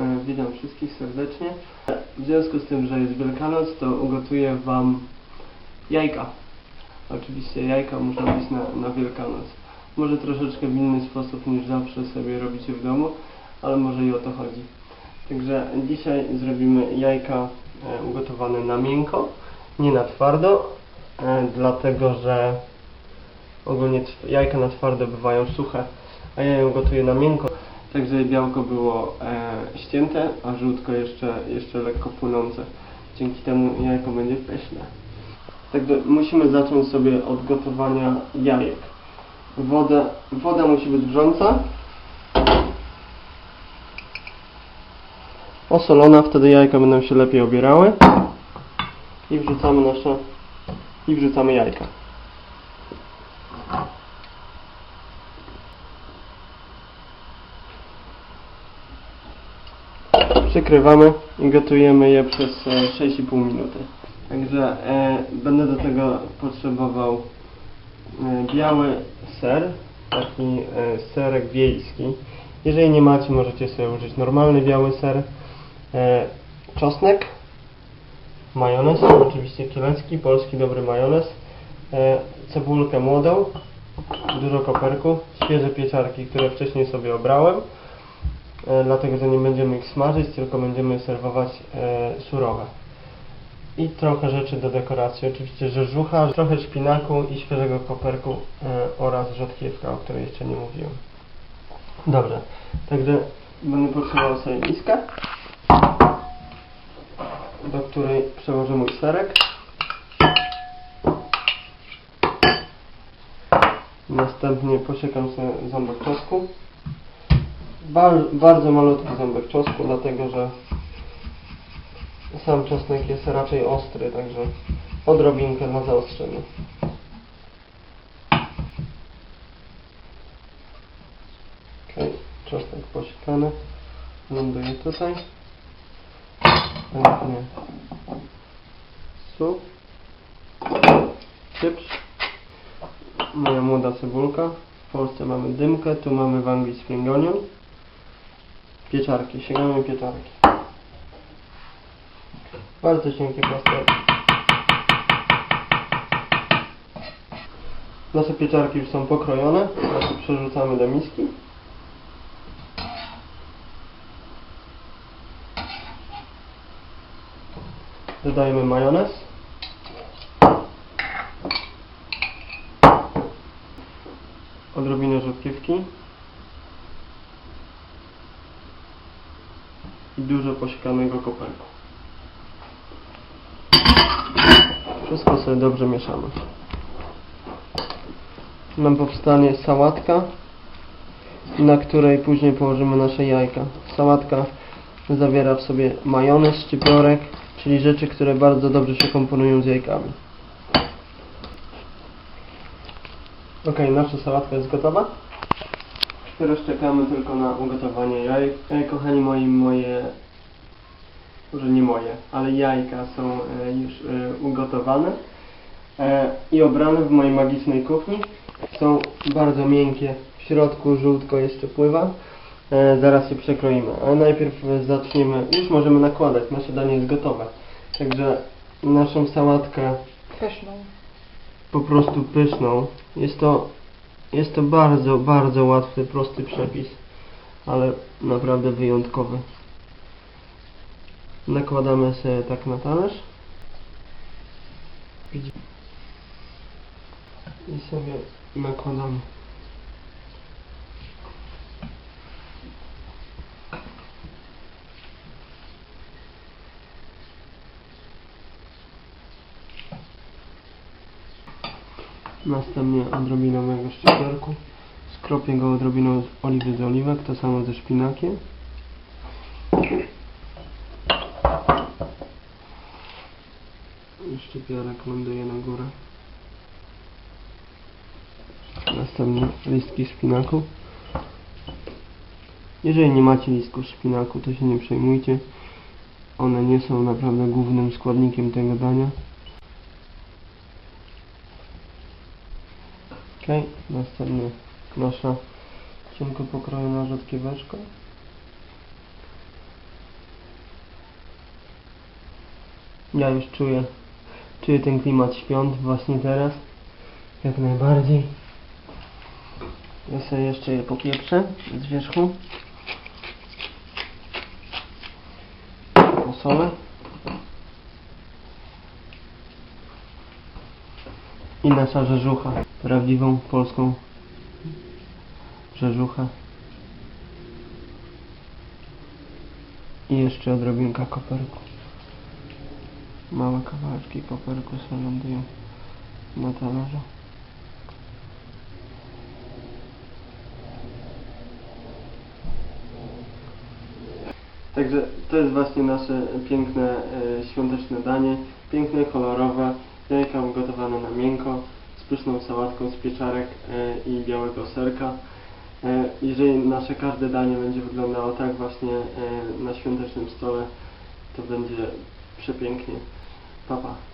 E, Witam wszystkich serdecznie. W związku z tym, że jest Wielkanoc, to ugotuję Wam jajka. Oczywiście jajka muszą być na, na Wielkanoc. Może troszeczkę w inny sposób niż zawsze sobie robicie w domu, ale może i o to chodzi. Także dzisiaj zrobimy jajka e, ugotowane na miękko, nie na twardo, e, dlatego że ogólnie jajka na twardo bywają suche, a ja ją gotuję na miękko, tak żeby białko było e, ścięte, a żółtko jeszcze, jeszcze lekko płynące. Dzięki temu jajko będzie pyszne. Także musimy zacząć sobie od gotowania jajek. Woda, woda musi być wrząca. Osolona, wtedy jajka będą się lepiej obierały. I wrzucamy nasze i wrzucamy jajka. Przykrywamy i gotujemy je przez e, 6,5 minuty. Także e, będę do tego potrzebował e, biały ser, taki e, serek wiejski. Jeżeli nie macie, możecie sobie użyć normalny biały ser, e, czosnek, majonez, oczywiście kielecki, polski dobry majonez, e, cebulkę młodą, dużo koperku, świeże pieczarki, które wcześniej sobie obrałem, e, dlatego że nie będziemy ich smażyć, tylko będziemy serwować e, surowe. I trochę rzeczy do dekoracji, oczywiście rzeżucha, trochę szpinaku i świeżego koperku e, oraz rzodkiewka, o której jeszcze nie mówiłem. Dobrze, także będę potrzebował sobie miskę, do której przełożę mój serek. Następnie posiekam sobie ząbek czosnku. Bar bardzo malutki ząbek czosnku, dlatego że sam czosnek jest raczej ostry, także odrobinkę na zaostrzenie. Ok, czosnek posiekany. Ląduje tutaj. Następnie sól, pieprz, moja młoda cebulka. W Polsce mamy dymkę, tu mamy w Anglii spring onion. Pieczarki, sięgamy pieczarki. Bardzo cienkie plasterki. Nasze pieczarki już są pokrojone, teraz przerzucamy do miski. Dodajemy majonez. Odrobinę rzodkiewki. Dużo posiekanego koperku. Wszystko sobie dobrze mieszamy. Nam powstanie sałatka, na której później położymy nasze jajka. Sałatka zawiera w sobie majonez, szczypiorek, czyli rzeczy, które bardzo dobrze się komponują z jajkami. Ok, nasza sałatka jest gotowa. Teraz czekamy tylko na ugotowanie jajek. E, kochani moi, moje, może nie moje, ale jajka są e, już e, ugotowane e, i obrane w mojej magicznej kuchni. Są bardzo miękkie, w środku żółtko jeszcze pływa. E, zaraz je przekroimy, ale najpierw zaczniemy, już możemy nakładać, nasze danie jest gotowe. Także naszą sałatkę Pyszną. po prostu pyszną. Jest to, jest to bardzo, bardzo łatwy, prosty przepis, ale naprawdę wyjątkowy. Nakładamy sobie tak na talerz. I sobie nakładamy. Następnie odrobinę mojego szczypiorku. Skropię go odrobiną oliwy z oliwek, to samo ze szpinakiem. I Szczypiorek ląduje na górę. Następnie listki szpinaku. Jeżeli nie macie listków szpinaku, to się nie przejmujcie. One nie są naprawdę głównym składnikiem tego dania. Ok, następny nasza cienko pokrojona rzodkieweczka. Ja już czuję, czuję ten klimat świąt właśnie teraz, jak najbardziej. Ja sobie jeszcze je popieprzę z wierzchu. Posolę. I nasza rzeżucha. Prawdziwą polską rzeżuchę. I jeszcze odrobinka koperku. Małe kawałeczki koperku sobie lądują na talerzu. Także to jest właśnie nasze piękne e, świąteczne danie. Piękne, kolorowe, jajka ugotowane na miękko, pyszną sałatką z pieczarek e, i białego serka. E, jeżeli nasze każde danie będzie wyglądało tak właśnie e, na świątecznym stole, to będzie przepięknie. Pa, pa.